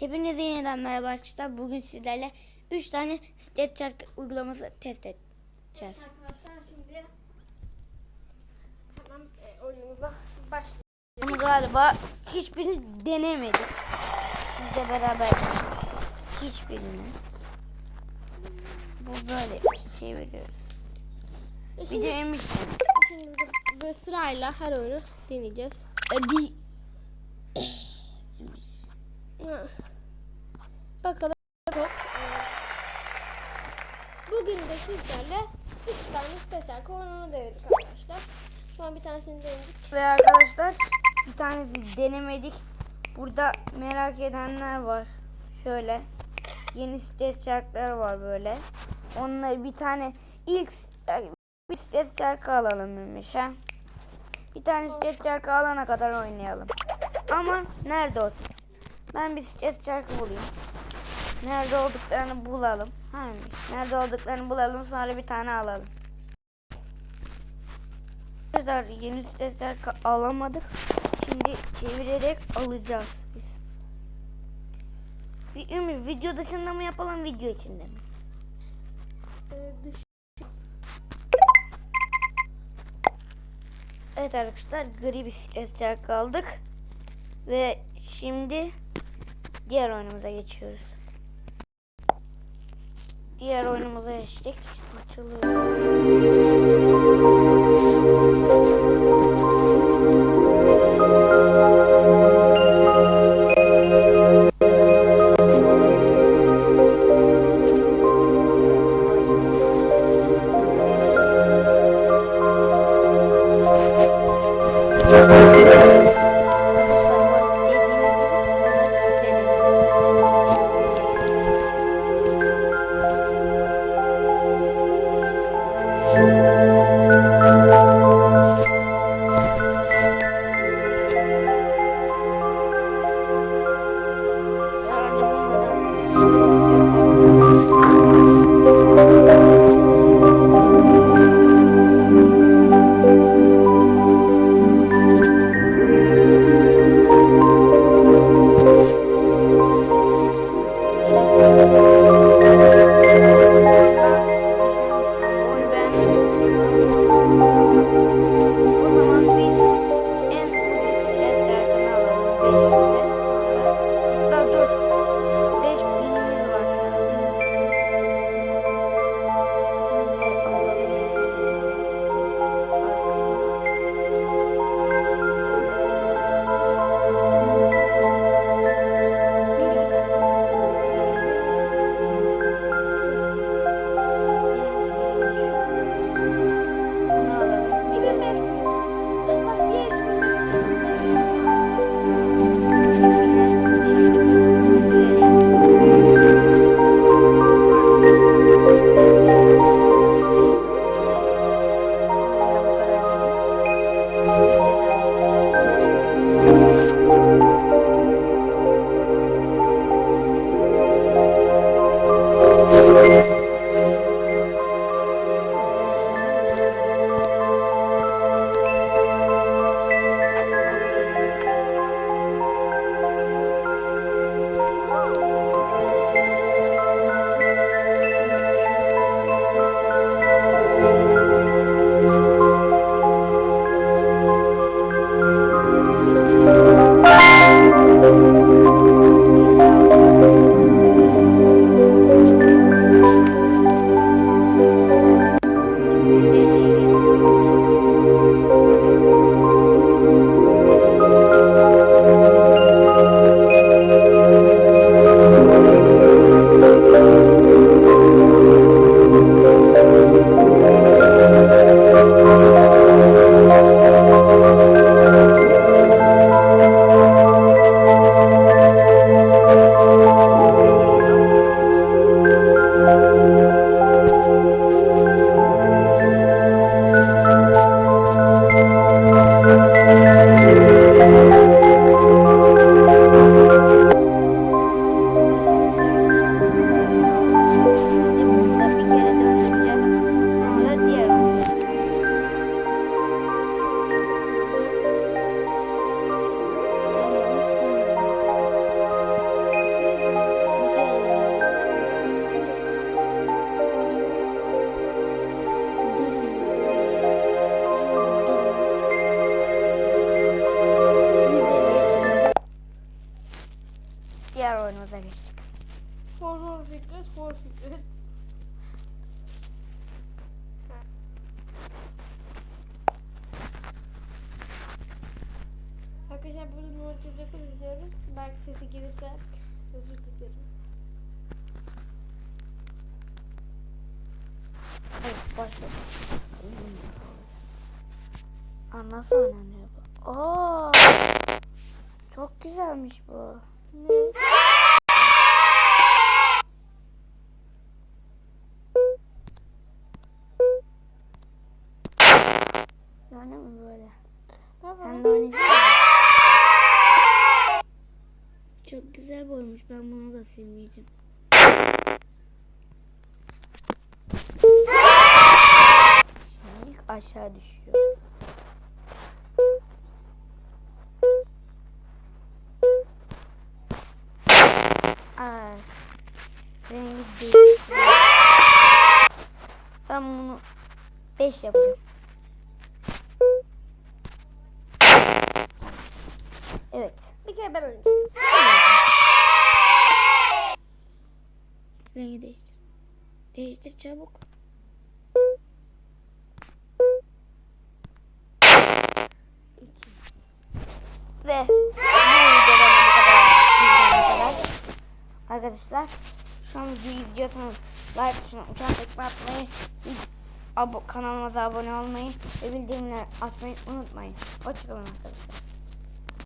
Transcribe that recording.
Hepinize yeniden merhaba arkadaşlar. Bugün sizlerle 3 tane çarkı uygulaması test edeceğiz. Arkadaşlar şimdi hemen e, oyunumuza başlayalım. Galiba hiçbirini denemedik. Sizle beraber hiçbirini. Bu böyle çeviriyoruz. E Bir Şimdi, de emiştim. şimdi böyle sırayla her oyunu deneyeceğiz. E, bir. Bakalım. Bugün de sizlerle 3 tane stres oyununu denedik arkadaşlar. Şu an bir tanesini denedik. Ve arkadaşlar bir tanesi denemedik. Burada merak edenler var. Şöyle yeni stres çarklar var böyle. Onları bir tane ilk bir stres çarkı alalım demiş ha. Bir tane stres çarkı alana kadar oynayalım. Ama nerede o? Ben bir stres çarkı bulayım. Nerede olduklarını bulalım. Hayır. Nerede olduklarını bulalım sonra bir tane alalım. Arkadaşlar yeni sesler ka- alamadık. Şimdi çevirerek alacağız biz. Ümit video dışında mı yapalım video içinde mi? Evet arkadaşlar gri bir stres çarkı aldık. Ve şimdi diğer oyunumuza geçiyoruz. Diğer oyunumuza geçtik. Açılıyor. Arkadaşlar oyunumuza geçtik. For for Fikret, for Fikret. Arkadaşlar burada Nurcuz'u izliyoruz. Belki sesi gelirse özür dilerim. Evet başladık. Aa, nasıl oynanıyor bu? Oo, çok güzelmiş bu. Ne? Mi böyle? Baba. Sen de oynayacak mısın? Çok güzel boymuş. Ben bunu da silmeyeceğim. İlk aşağı düşüyor. Ay. Rengi değiştiriyor. Ben bunu 5 yapacağım. Evet. Kere ben oynayacağım. Rengi değiştir. Değiştir çabuk. İki. Ve bu videodan bu kadar. Arkadaşlar şu an videoyu izliyorsanız like tuşuna uçan tekme atmayı, abo- kanalımıza abone olmayı ve bildirimleri atmayı unutmayın. Hoşçakalın arkadaşlar.